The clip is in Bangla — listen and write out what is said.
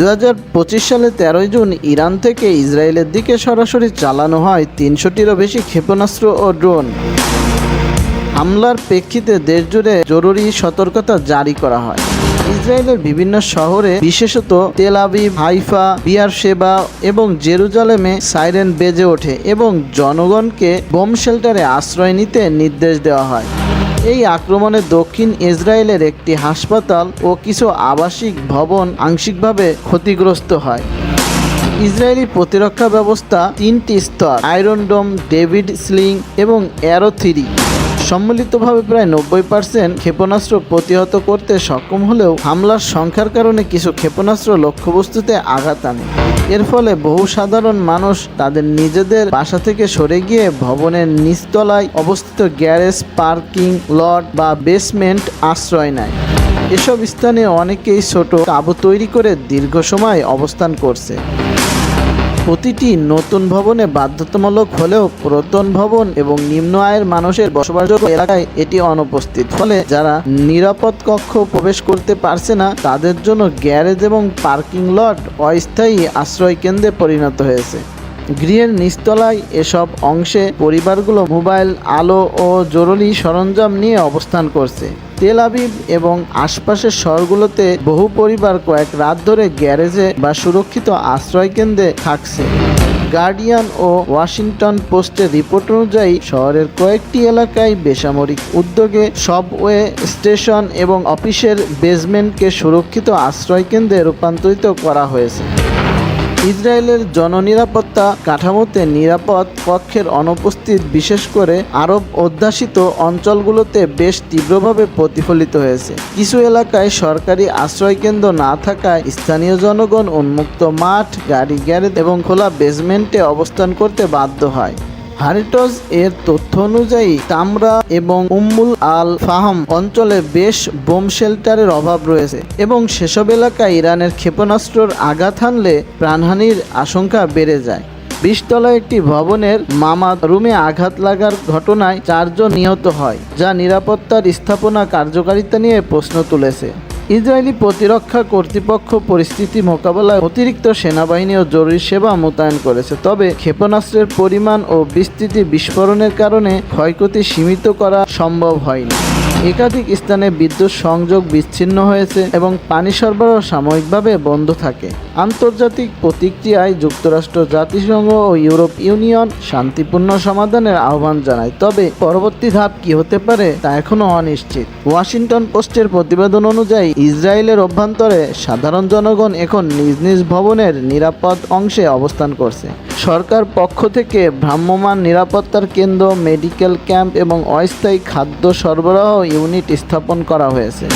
দু হাজার পঁচিশ সালে তেরোই জুন ইরান থেকে ইসরায়েলের দিকে সরাসরি চালানো হয় তিনশোটিরও বেশি ক্ষেপণাস্ত্র ও ড্রোন। হামলার প্রেক্ষিতে দেশজুড়ে জরুরি সতর্কতা জারি করা হয়। ইসরায়েলের বিভিন্ন শহরে, বিশেষত তেল আবিব, হাইফা, বিয়ার সেবা এবং জেরুজালেমে সাইরেন বেজে ওঠে এবং জনগণকে বোম শেল্টারে আশ্রয় নিতে নির্দেশ দেওয়া হয়। এই আক্রমণে দক্ষিণ ইসরায়েলের একটি হাসপাতাল ও কিছু আবাসিক ভবন আংশিকভাবে ক্ষতিগ্রস্ত হয়। ইসরায়েলি প্রতিরক্ষা ব্যবস্থা তিনটি স্তর, আয়রন ডোম, ডেভিড স্লিং এবং অ্যারো থ্রি। সম্মিলিতভাবে প্রায় নব্বই পার্সেন্ট ক্ষেপণাস্ত্র প্রতিহত করতে সক্ষম হলেও হামলার সংখ্যার কারণে কিছু ক্ষেপণাস্ত্র লক্ষ্যবস্তুতে আঘাত আনে। এর ফলে বহু সাধারণ মানুষ তাদের নিজেদের বাসা থেকে সরে গিয়ে ভবনের নিচতলায় অবস্থিত গ্যারেজ, পার্কিং লট বা বেসমেন্ট আশ্রয় নেয়। এসব স্থানে অনেকেই ছোট তাঁবু তৈরি করে দীর্ঘ সময় অবস্থান করছে। প্রতিটি নতুন ভবনে বাধ্যতামূলক হলেও পুরাতন ভবন এবং নিম্ন আয়ের মানুষের বসবাসযোগ্য এলাকায় এটি অনুপস্থিত। ফলে যারা নিরাপদ কক্ষ প্রবেশ করতে পারছে না, তাদের জন্য গ্যারেজ এবং পার্কিং লট অস্থায়ী আশ্রয় কেন্দ্রে পরিণত হয়েছে। গৃহের নিচতলায় এসব অংশে পরিবারগুলো মোবাইল, আলো ও জরুরি সরঞ্জাম নিয়ে অবস্থান করছে। তেল আবিব এবং আশপাশের শহরগুলোতে বহু পরিবার কয়েক রাত ধরে গ্যারেজে বা সুরক্ষিত আশ্রয় কেন্দ্রে থাকছে। গার্ডিয়ান ও ওয়াশিংটন পোস্টের রিপোর্ট অনুযায়ী শহরের কয়েকটি এলাকায় বেসামরিক উদ্যোগে সবওয়ে স্টেশন এবং অফিসের বেসমেন্টকে সুরক্ষিত আশ্রয় কেন্দ্রে রূপান্তরিত করা হয়েছে। ইসরায়েলের জননিরাপত্তা কাঠামোতে নিরাপদ কক্ষের অনুপস্থিত বিশেষ করে আরব অধ্যাসিত অঞ্চলগুলোতে বেশ তীব্রভাবে প্রতিফলিত হয়েছে। কিছু এলাকায় সরকারি আশ্রয়কেন্দ্র না থাকায় স্থানীয় জনগণ উন্মুক্ত মাঠ, গাড়ি, গ্যারেজ এবং খোলা বেসমেন্টে অবস্থান করতে বাধ্য হয়। হারিটজ এর তথ্য অনুযায়ী তামরা এবং উম্মুল আল ফাহাম অঞ্চলে বেশ বোম শেল্টারের অভাব রয়েছে এবং সেসব এলাকায় ইরানের ক্ষেপণাস্ত্রর আঘাত হানলে প্রাণহানির আশঙ্কা বেড়ে যায়। বিশতলা একটি ভবনের মামা রুমে আঘাত লাগার ঘটনায় চারজন নিহত হয়, যা নিরাপত্তার স্থাপনা কার্যকারিতা নিয়ে প্রশ্ন তুলেছে। ইসরায়েলি প্রতিরক্ষা কর্তৃপক্ষ পরিস্থিতি মোকাবেলায় অতিরিক্ত সেনাবাহিনী ও জরুরি সেবা মোতায়েন করেছে। তবে ক্ষেপণাস্ত্রের পরিমাণ ও বিস্তৃতি বিস্ফোরণের কারণে ক্ষয়ক্ষতি সীমিত করা সম্ভব হয়নি। একাধিক স্থানে বিদ্যুৎ সংযোগ বিচ্ছিন্ন হয়েছে এবং পানি সরবরাহ সাময়িকভাবে বন্ধ থাকে। আন্তর্জাতিক প্রতিক্রিয়ায় যুক্তরাষ্ট্র, জাতিসংঘ ও ইউরোপ ইউনিয়ন শান্তিপূর্ণ সমাধানের আহ্বান জানায়। তবে পরবর্তী ধাপ কি হতে পারে তা এখনও অনিশ্চিত। ওয়াশিংটন পোস্টের প্রতিবেদন অনুযায়ী, ইসরায়েলের অভ্যন্তরে সাধারণ জনগণ এখন নিজ নিজ ভবনের নিরাপদ অংশে অবস্থান করছে। সরকার পক্ষ থেকে ভ্রাম্যমাণ নিরাপত্তার কেন্দ্র, মেডিকেল ক্যাম্প এবং অস্থায়ী খাদ্য সরবরাহ ইউনিট স্থাপন করা হয়েছে।